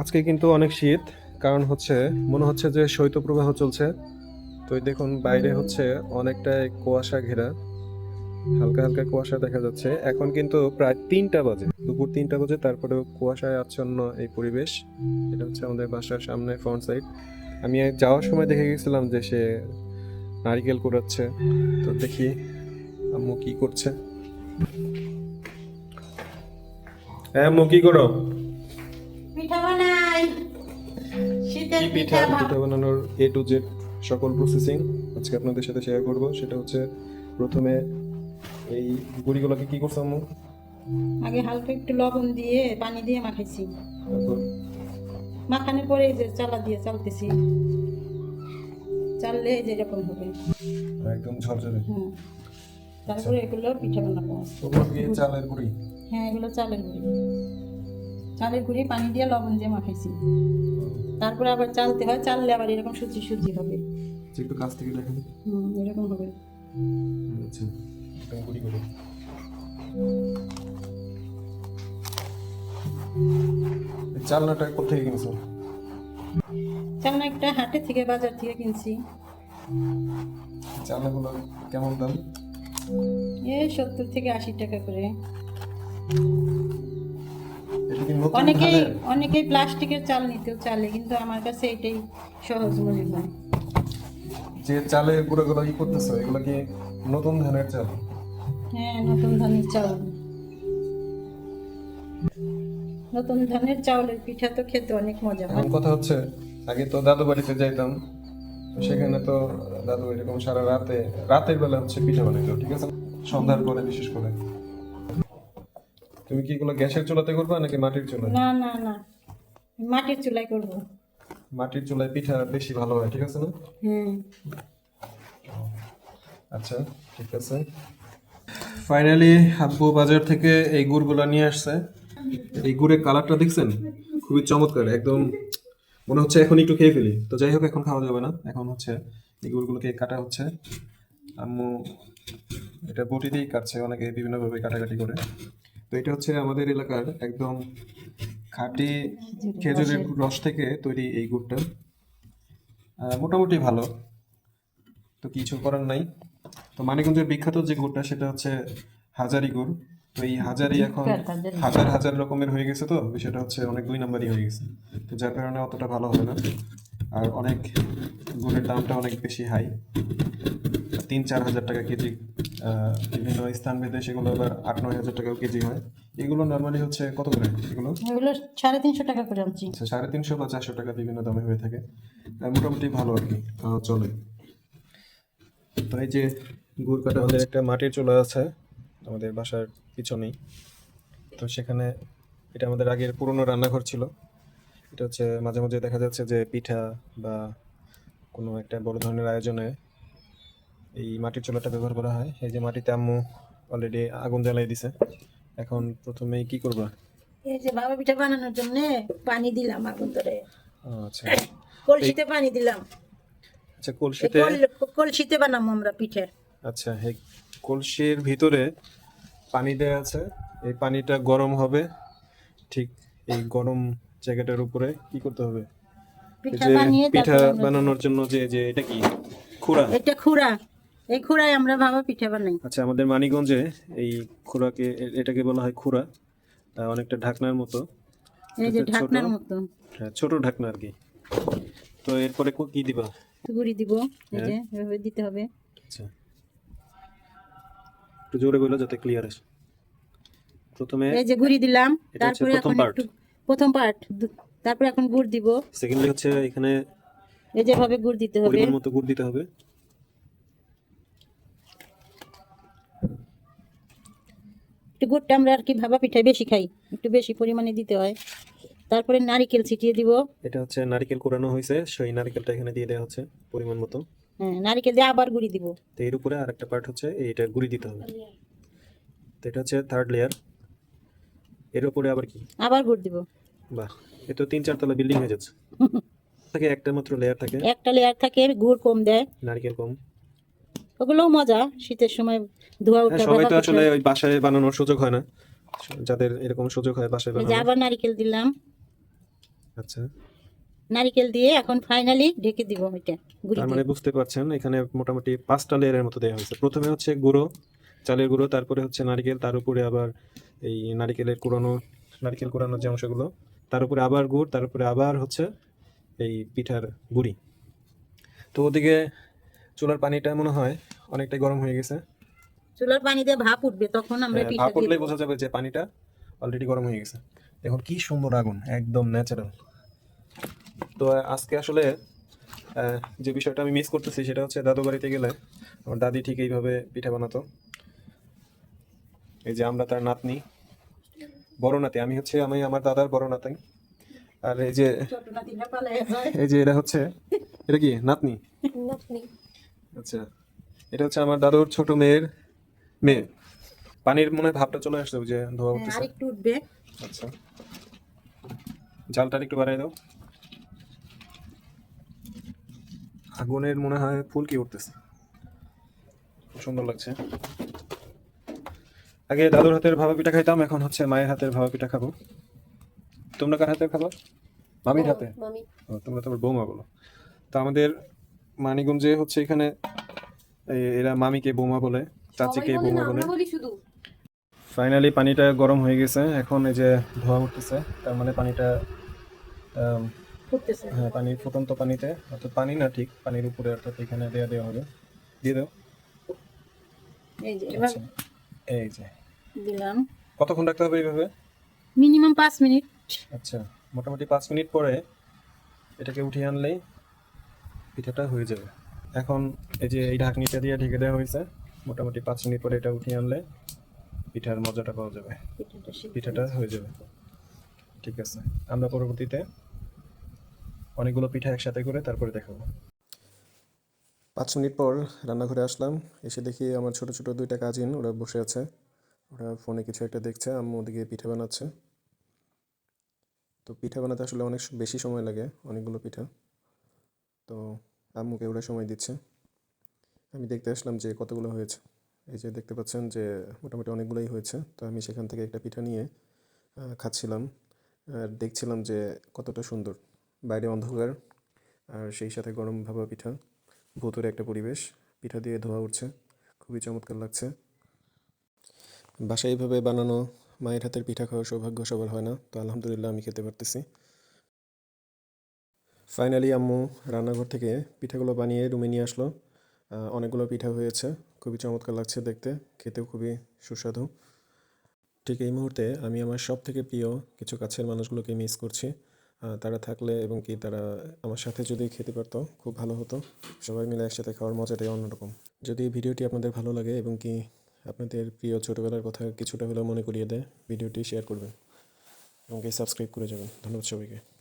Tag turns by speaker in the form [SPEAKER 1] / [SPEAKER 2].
[SPEAKER 1] আজকে কিন্তু অনেক শীত, কারণ হচ্ছে, মনে হচ্ছে যে শৈত্যপ্রবাহ চলছে। তো দেখুন, বাইরে হচ্ছে অনেকটাই কুয়াশা ঘেরা। হালকা হালকা কুয়াশা দেখা যাচ্ছে। এখন কিন্তু প্রায় তিনটা বাজে। দুপুর তিনটা বাজে, তারপরেও কুয়াশায় আচ্ছন্ন এই পরিবেশ। এটা হচ্ছে আমাদের বাসার সামনে ফ্রন্ট সাইড আমি যাওয়ার সময় দেখে গেছিলাম যে সে নারিকেল কুড়াচ্ছে। তো দেখি আম্মু কি করছে। হ্যাঁ আম্মু কি করো?
[SPEAKER 2] বানাই শীতের
[SPEAKER 1] পিঠা
[SPEAKER 2] পিঠা
[SPEAKER 1] বানানোর এ টু জেড সকল প্রসেসিং আজকে আপনাদের সাথে শেয়ার করব। সেটা হচ্ছে প্রথমে এই গুড়িগুলোকে কি করছ আম্মু?
[SPEAKER 2] আগে হালকা একটু লবণ দিয়ে পানি দিয়ে মাখাইছি। মাখানোর পরে যে চালা দিয়ে চালতেছি। চাললে যে এরকম হবে।
[SPEAKER 1] একদম ঝরঝরে।
[SPEAKER 2] হুম। তারপরে এগুলো পিঠা বানাবো।
[SPEAKER 1] ওগুলো চালের গুড়ি?
[SPEAKER 2] হ্যাঁ এগুলো চালের গুঁড়ি। চালের গুঁড়ি পানি দিয়ে লবণ দিয়ে মাখাইছি। তারপরে আবার চালতে হয় চাললে আবার এরকম সুজি সুজি হবে।
[SPEAKER 1] একটু কাছ থেকে দেখেন।
[SPEAKER 2] হুম এরকম হবে।
[SPEAKER 1] আচ্ছা গুড়ি করে। এই চালনাটা কোথেকে কিনছো?
[SPEAKER 2] চালনা একটা হাটে থেকে বাজার থেকে কিনছি।
[SPEAKER 1] চালনাগুলো কেমন দাম?
[SPEAKER 2] এ সত্তর থেকে আশি টাকা করে। অনেকেই? অনেকেই প্লাস্টিকের চাল নিতেও চালে কিন্তু আমার কাছে এটাই সহজ মনে হয়।
[SPEAKER 1] যে চালের গুঁড়োগুলো ই করতেছো এগুলো কি নতুন ধানের চাল?
[SPEAKER 2] হ্যাঁ নতুন ধানের চাউল নতুন ধানের চাউলের পিঠা তো খেতে অনেক মজা হয়।
[SPEAKER 1] কথা হচ্ছে আগে তো দাদু বাড়িতে যাইতাম সেখানে তো দাদু এরকম সারা রাতে রাতের বেলা হচ্ছে পিঠা বানাইতো ঠিক আছে? সন্ধ্যার পরে বিশেষ করে। তুমি কি এগুলো গ্যাসের চুলাতে করবে নাকি মাটির চুলায়?
[SPEAKER 2] না না না। মাটির চুলায় করব।
[SPEAKER 1] মাটির চুলায় পিঠা বেশি ভালো হয় ঠিক আছে না?
[SPEAKER 2] হ্যাঁ
[SPEAKER 1] আচ্ছা ঠিক আছে। ফাইনালি আব্বু বাজার থেকে এই গুড়গুলো নিয়ে আসছে। এই গুড়ের কালারটা দেখছেন? খুবই চমৎকার একদম মনে হচ্ছে এখন একটু খেয়ে ফেলি। তো যাই হোক এখন খাওয়া যাবে না। এখন হচ্ছে এই গুড়গুলোকে কাটা হচ্ছে। আম্মু এটা বটি দিয়েই কাটছে অনেকে বিভিন্নভাবে কাটাকাটি করে। তো এটা হচ্ছে আমাদের এলাকার একদম খাঁটি খেজুরের রস থেকে তৈরি এই গুড়টা। মোটামুটি ভালো। তো কিছু করার নাই। তো মানিকগঞ্জের বিখ্যাত যে গুড়টা সেটা হচ্ছে হাজারি গুড়। তো এই হাজারি এখন হাজার হাজার রকমের হয়ে গেছে তো সেটা হচ্ছে অনেক দুই নাম্বারই হয়ে গেছে। তো যার কারণে অতটা ভালো হবে না। আর অনেক গুড়ের দামটা অনেক বেশি হাই তিন চার হাজার টাকা কেজি বিভিন্ন স্থান ভেদে সেগুলো আবার আট নয় হাজার টাকাও কেজি হয়। এগুলো নর্মালি হচ্ছে কত করে এগুলো?
[SPEAKER 2] এগুলো সাড়ে তিনশো টাকা করে আনছি।
[SPEAKER 1] আচ্ছা সাড়ে তিনশো বা চারশো টাকা বিভিন্ন দামে হয়ে থাকে। মোটামুটি ভালো আর কি চলে। তো এই যে গুড় কাটা আমাদের একটা মাটির চুলা আছে আমাদের বাসার পিছনেই। তো সেখানে এটা আমাদের আগের পুরনো রান্নাঘর ছিল। এটা হচ্ছে মাঝে মাঝে দেখা যাচ্ছে যে পিঠা বা কোনো একটা বড় ধরনের আয়োজনে এই মাটির চুলাটা ব্যবহার করা হয়। এই যে মাটিতে আম্মু অলরেডি আগুন জ্বালাই দিছে। এখন প্রথমে কি করবা?
[SPEAKER 2] এই যে বাবা পিঠা বানানোর জন্য পানি দিলাম আগুন ধরে।
[SPEAKER 1] আচ্ছা।
[SPEAKER 2] কলসিতে পানি দিলাম।
[SPEAKER 1] আচ্ছা কলসিতে
[SPEAKER 2] কলসিতে বানাবো আমরা পিঠে।
[SPEAKER 1] আচ্ছা এই কলসির ভিতরে পানি দেওয়া আছে। এই পানিটা গরম হবে। ঠিক এই গরম জায়গাটার উপরে কি করতে হবে?
[SPEAKER 2] পিঠা
[SPEAKER 1] যে পিঠা বানানোর জন্য যে যে এটা কি? খুরা?
[SPEAKER 2] এটা খুরা। এই খুরায় আমরা বাবা পিঠা বানাই।
[SPEAKER 1] আচ্ছা আমাদের মানিকগঞ্জে এই খুরাকে এটাকে বলা হয় খুরা। অনেকটা ঢাকনার মতো।
[SPEAKER 2] এই যে ঢাকনার মতো।
[SPEAKER 1] হ্যাঁ, ছোট ঢাকনা আর কি। তো এরপরে কো- কি দিবা?
[SPEAKER 2] গুড়ি দিব। এই যে
[SPEAKER 1] হ্যাঁ।
[SPEAKER 2] এভাবে দিতে হবে।
[SPEAKER 1] আচ্ছা। একটু জোরে বলো যাতে ক্লিয়ার আসে। প্রথমে
[SPEAKER 2] এই যে গুড়ি দিলাম। তারপরে এখন একটু প্রথম পার্ট তারপর এখন গুড় দিব।
[SPEAKER 1] সেকেন্ডলি হচ্ছে এখানে
[SPEAKER 2] এই যেভাবে গুড় দিতে হবে।
[SPEAKER 1] পরিমাণ মতো গুড় দিতে হবে।
[SPEAKER 2] একটু গুড়টা আমরা আর কি ভাবা পিঠায় বেশি খাই একটু বেশি পরিমাণে দিতে হয়। তারপরে নারিকেল ছিটিয়ে দিব।
[SPEAKER 1] এটা হচ্ছে নারকেল কোরানো হয়েছে সেই নারকেলটা এখানে দিয়ে দেওয়া হচ্ছে পরিমাণ মতো।
[SPEAKER 2] হ্যাঁ নারিকেল দিয়ে আবার গুড়ি দিব।
[SPEAKER 1] তো এর উপরে আরেকটা পার্ট হচ্ছে এইটা গুঁড়ি দিতে হবে। তো এটা হচ্ছে থার্ড লেয়ার এর উপরে আবার কি?
[SPEAKER 2] আবার গুড় দিব।
[SPEAKER 1] বাহ এ তো তিন চারতলা বিল্ডিং হয়ে যাচ্ছে। থাকে একটা মাত্র লেয়ার থাকে।
[SPEAKER 2] একটা লেয়ার থাকে গুড় কম দেয়।
[SPEAKER 1] নারকেল কম।
[SPEAKER 2] ওগুলোও মজা শীতের সময় ধোয়া
[SPEAKER 1] হ্যাঁ
[SPEAKER 2] উঠা
[SPEAKER 1] সবাই তো আসলে ওই বাসায় বানানোর সুযোগ হয় না। যাদের এরকম সুযোগ হয় বাসায় বানানো
[SPEAKER 2] আবার নারিকেল দিলাম।
[SPEAKER 1] আচ্ছা।
[SPEAKER 2] নারিকেল দিয়ে এখন ফাইনালি ঢেকে দিব গুড়ি
[SPEAKER 1] তার মানে বুঝতে পারছেন এখানে মোটামুটি পাঁচটা লেয়ারের মতো দেওয়া হয়েছে। প্রথমে হচ্ছে গুঁড়ো চালের গুঁড়ো তারপরে হচ্ছে নারকেল তার উপরে আবার এই নারকেলের কুড়ানো নারকেল কুড়ানোর যে অংশগুলো তার উপরে আবার গুড় তার উপরে আবার হচ্ছে এই পিঠার গুড়ি। তো ওদিকে চুলার পানিটা মনে হয় অনেকটাই গরম হয়ে গেছে।
[SPEAKER 2] চুলার পানি দিয়ে ভাপ উঠবে তখন আমরা
[SPEAKER 1] হ্যাঁ,
[SPEAKER 2] পিঠা
[SPEAKER 1] ভাপ উঠলেই বোঝা যাবে যে পানিটা অলরেডি গরম হয়ে গেছে। এখন কি সুন্দর আগুন একদম ন্যাচারাল তো আজকে আসলে যে বিষয়টা আমি মিস করতেছি সেটা হচ্ছে দাদু বাড়িতে গেলে আমার দাদি ঠিক এইভাবে পিঠা বানাতো। এই যে আমরা তার নাতনি বড় নাতি আমি হচ্ছে আমি আমার দাদার বড় নাতি। আর এই যে। এই যে এটা হচ্ছে এটা কি নাতনি? আচ্ছা এটা হচ্ছে আমার দাদুর ছোট মেয়ের মেয়ে। পানির মনে ভাবটা চলে আসছে যে ধোয়া
[SPEAKER 2] হ্যাঁ,
[SPEAKER 1] উঠতেছে।
[SPEAKER 2] আর একটু উঠবে।
[SPEAKER 1] আচ্ছা জালটা একটু বাড়াই দাও। আগুনের মনে হয় ফুলকি উঠতেছে। খুব সুন্দর লাগছে। আগে দাদুর হাতের ভাবা পিঠা খাইতাম এখন হচ্ছে মায়ের হাতের ভাবা পিঠা খাব। তোমরা কার হাতে খাব? মামির হাতে? তোমরা তোমার বৌমা বলো। তো আমাদের মানিগঞ্জে হচ্ছে এখানে এরা মামিকে বৌমা বলে চাচিকে বৌমা বলে। ফাইনালি পানিটা গরম হয়ে গেছে এখন এই যে ধোয়া উঠতেছে তার মানে পানিটা হ্যাঁ পানি ফুটন্ত পানিতে অর্থাৎ পানি না ঠিক পানির উপরে অর্থাৎ এখানে দেওয়া দেওয়া হবে। দিয়ে দাও।
[SPEAKER 2] এই যে। দিলাম।
[SPEAKER 1] কতক্ষণ রাখতে হবে এইভাবে?
[SPEAKER 2] মিনিমাম পাঁচ মিনিট।
[SPEAKER 1] আচ্ছা মোটামুটি পাঁচ মিনিট পরে এটাকে উঠিয়ে আনলেই পিঠাটা হয়ে যাবে। এখন এই যে এই ঢাকনিটা দিয়ে ঢেকে দেওয়া হয়েছে মোটামুটি পাঁচ মিনিট পরে এটা উঠিয়ে আনলে পিঠার মজাটা পাওয়া যাবে।
[SPEAKER 2] পিঠাটা
[SPEAKER 1] পিঠাটা হয়ে যাবে। ঠিক আছে আমরা পরবর্তীতে অনেকগুলো পিঠা একসাথে করে তারপরে দেখাবো। পাঁচ মিনিট পর রান্নাঘরে আসলাম এসে দেখি আমার ছোট ছোট দুইটা কাজিন ওরা বসে আছে। ওরা ফোনে কিছু একটা দেখছে, আম্মু ওদিকে পিঠা বানাচ্ছে। তো পিঠা বানাতে আসলে অনেক বেশি সময় লাগে অনেকগুলো পিঠা। তো আম্মুকে ওরা সময় দিচ্ছে। আমি দেখতে আসলাম যে কতগুলো হয়েছে। এই যে দেখতে পাচ্ছেন যে মোটামুটি অনেকগুলোই হয়েছে। তো আমি সেখান থেকে একটা পিঠা নিয়ে খাচ্ছিলাম। আর দেখছিলাম যে কতটা সুন্দর। বাইরে অন্ধকার। আর সেই সাথে গরম ভাবা পিঠা। ভুতুরে একটা পরিবেশ। পিঠা দিয়ে ধোয়া উঠছে। খুবই চমৎকার লাগছে। বাসায় এইভাবে বানানো, মায়ের হাতের পিঠা খাওয়ার সৌভাগ্য সবার হয় না। তো আলহামদুলিল্লাহ আমি খেতে পারতেছি। ফাইনালি আম্মু রান্নাঘর থেকে পিঠাগুলো বানিয়ে রুমে নিয়ে আসলো। অনেকগুলো পিঠা হয়েছে। খুবই চমৎকার লাগছে দেখতে। খেতেও খুবই সুস্বাদু। ঠিক এই মুহূর্তে আমি আমার সব থেকে প্রিয় কিছু কাছের মানুষগুলোকে মিস করছি। তারা থাকলে এবং কি তারা আমার সাথে যদি খেতে পারতো, খুব ভালো হতো। সবাই মিলে একসাথে খাওয়ার মজাটাই অন্যরকম। যদি ভিডিওটি আপনাদের ভালো লাগে এবং কি আপনাদের প্রিয় ছোটবেলার কথা কিছুটা হলেও মনে করিয়ে দেয়, ভিডিওটি শেয়ার করবেন এবং সাবস্ক্রাইব করে যাবেন। ধন্যবাদ সবাইকে।